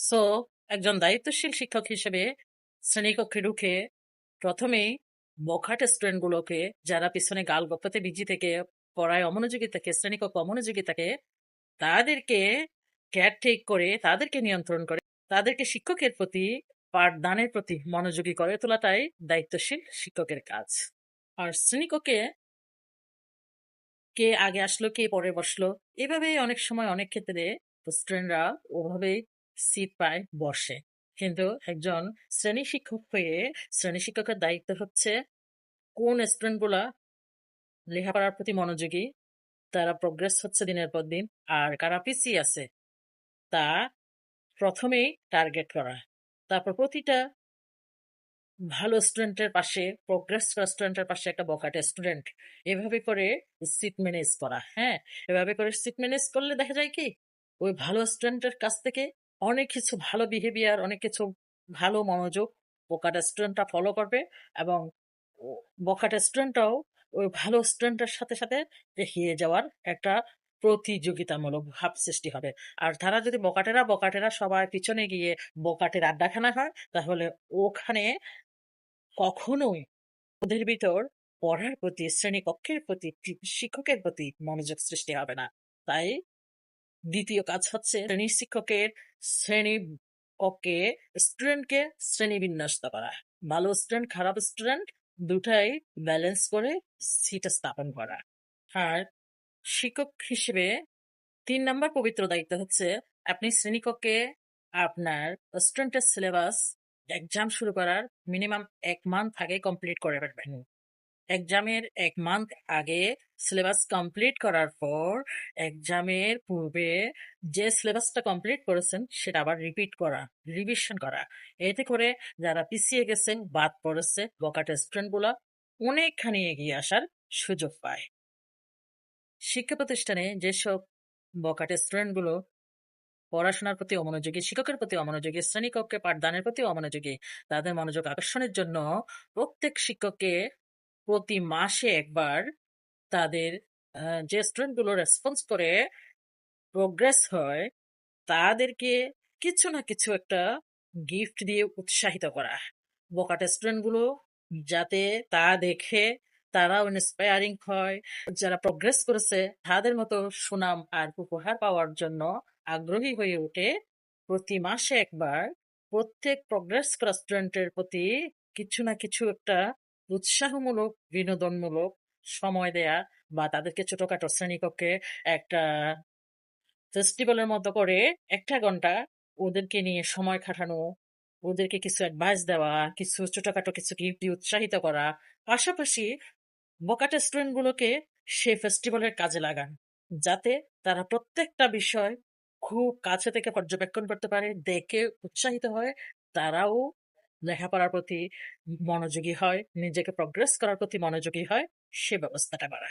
So একজন দায়িত্বশীল শিক্ষক হিসেবে শ্রেণীকক্ষে ঢুকে প্রথমেই বখাটে স্টুডেন্টগুলোকে, যারা পিছনে গাল গপ্পাতে, বিজি থেকে পড়ায় অমনোযোগী থাকে, শ্রেণীকক্ষ অমনোযোগী থাকে, তাদেরকে কেয়ারটেক করে, তাদেরকে নিয়ন্ত্রণ করে, তাদেরকে শিক্ষকের প্রতি, পাঠদানের প্রতি মনোযোগী করে তোলাটাই দায়িত্বশীল শিক্ষকের কাজ। আর শ্রেণীকক্ষে কে আগে আসলো, কে পরে বসল, এভাবেই অনেক সময়, অনেক ক্ষেত্রে স্টুডেন্টরা ওভাবেই সিট পায় বসে। কিন্তু একজন শ্রেণি শিক্ষক হয়ে, শ্রেণি শিক্ষকের দায়িত্ব হচ্ছে কোন স্টুডেন্টগুলা লেখাপড়ার প্রতি মনোযোগী, তারা প্রোগ্রেস হচ্ছে দিনের পর দিন, আর কারা পিছিয়ে আছে, তা প্রথমেই টার্গেট করা। তারপর প্রতিটা ভালো স্টুডেন্টের পাশে প্রোগ্রেস স্টুডেন্টের পাশে একটা বখাটে স্টুডেন্ট এভাবে করে সিট ম্যানেজ করা হ্যাঁ? এভাবে করে সিট ম্যানেজ করলে দেখা যায় কি, ওই ভালো স্টুডেন্টের কাছ থেকে অনেক কিছু ভালো বিহেভিয়ার অনেক কিছু ভালো মনোযোগ বোকাটা স্টুডেন্টরা ফলো করবে এবং বখাটা স্টুডেন্টটাও ওই ভালো স্টুডেন্টের সাথে সাথে দেখিয়ে যাওয়ার একটা প্রতিযোগিতামূলক ভাব সৃষ্টি হবে। আর তারা যদি বকাটেরা বকাটেরা সবার পিছনে গিয়ে বকাটের আড্ডাখানা হয়, তাহলে ওখানে কখনোই ওদের ভিতর পড়ার প্রতি, শ্রেণীকক্ষের প্রতি, শিক্ষকের প্রতি মনোযোগ সৃষ্টি হবে না। তাই দ্বিতীয় কাজ হচ্ছে শ্রেণি শিক্ষকের শ্রেণি কক্ষে স্টুডেন্টকে শ্রেণি বিন্যস্ত করা। ভালো স্টুডেন্ট খারাপ স্টুডেন্ট দুটাই ব্যালেন্স করে সিট স্থাপন করা। আর শিক্ষক হিসেবে তিন নম্বর পবিত্র দায়িত্ব হচ্ছে আপনি শ্রেণীকক্ষে আপনার স্টুডেন্টের সিলেবাস এক্সাম শুরু করার মিনিমাম এক মান্থ আগে কমপ্লিট করে ফেলবেন। এক্সামের এক মান্থ আগে সিলেবাস কমপ্লিট করার পর এক্সামের পূর্বে যে সিলেবাসটা কমপ্লিট করেছেন সেটা আবার রিপিট করা রিভিশন করা। এতে করে যারা পিছিয়ে গেছেন, বাদ পড়েছে বকাটে স্টুডেন্টগুলো অনেকখানি এগিয়ে আসার সুযোগ পায়। শিক্ষা প্রতিষ্ঠানে যেসব বকাটে স্টুডেন্টগুলো পড়াশোনার প্রতি অমনোযোগী, শিক্ষকের প্রতি অমনোযোগী, শ্রেণীকক্ষে পাঠদানের প্রতি অমনোযোগী, তাদের মনোযোগ আকর্ষণের জন্য প্রত্যেক শিক্ষককে প্রতি মাসে একবার তাদের যে স্টুডেন্টগুলো রেসপন্স করে প্রোগ্রেস হয়, তাদেরকে কিছু না কিছু একটা গিফট দিয়ে উৎসাহিত করা। বকাটে স্টুডেন্টগুলো যাতে তা দেখে তারাও ইন্সপায়ারিং হয়। যারা প্রোগ্রেস করেছে, তাদের মতো সুনাম আর উপহার পাওয়ার জন্য আগ্রহী হয়ে ওঠে। প্রতি মাসে একবার প্রত্যেক প্রোগ্রেস করা স্টুডেন্টের প্রতি কিছু না কিছু একটা উৎসাহমূলক, বিনোদনমূলক সময় দেয়া বা তাদেরকে ছোটখাটো শ্রেণীকক্ষে একটা ফেস্টিভ্যালের মতো করে একটা ঘণ্টা ওদেরকে নিয়ে সময় কাটানো, ওদেরকে কিছু অ্যাডভাইস দেওয়া, কিছু ছোটখাটো কিছু গিফট উৎসাহিত করা, পাশাপাশি বোকাটা স্টুডেন্টগুলোকে সে ফেস্টিভ্যালের কাজে লাগান। যাতে তারা প্রত্যেকটা বিষয় খুব কাছে থেকে পর্যবেক্ষণ করতে পারে, দেখে উৎসাহিত হয়, তারাও লেখাপড়ার প্রতি মনোযোগী হয় নিজেকে প্রগ্রেস করার প্রতি মনোযোগী হয় সে ব্যবস্থাটা করা।